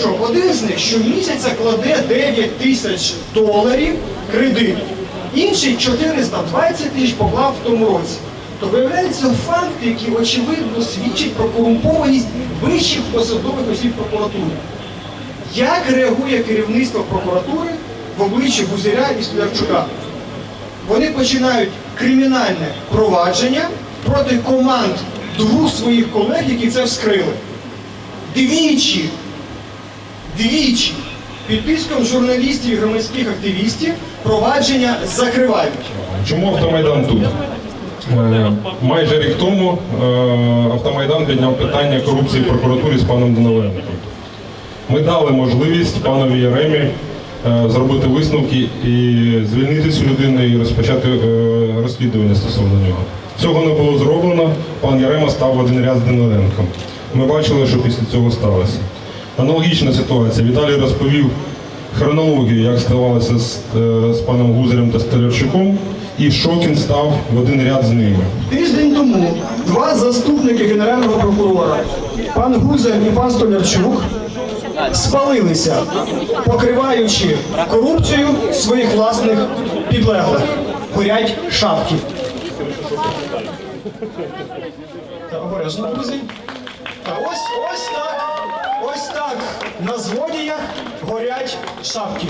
що один з них щомісяця кладе 9 тисяч доларів кредиту, інший 420 тисяч поклав в тому році. То виявляються факти, які очевидно свідчать про корумпованість вищих посадових осіб прокуратури. Як реагує керівництво прокуратури в обличчі Гузиря і Склярчука? Вони починають кримінальне провадження проти команд двох своїх колег, які це вскрили. Двічі, двічі під тиском журналістів і громадських активістів провадження закривають. Чому автомайдан тут? Е, Майже рік тому е, автомайдан підняв питання корупції в прокуратурі з паном Даниленком. Ми дали можливість панові Яремі е, зробити висновки і звільнити цю людину і розпочати розслідування стосовно нього. Цього не було зроблено. Пан Ярема став один ряд з Даниленком. Ми бачили, що після цього сталося. Аналогічна ситуація. Віталій розповів хронологію, як ставалося з, е, з паном Гузарем та Столярчуком, і Шокін став в один ряд з ними. Тиждень тому два заступники генерального прокурора, пан Гузер і пан Столярчук, спалилися, покриваючи корупцію своїх власних підлеглих. Горять шапки. Обережно, друзі. Та ось ось так. Ось так. На злодіях горять шапки.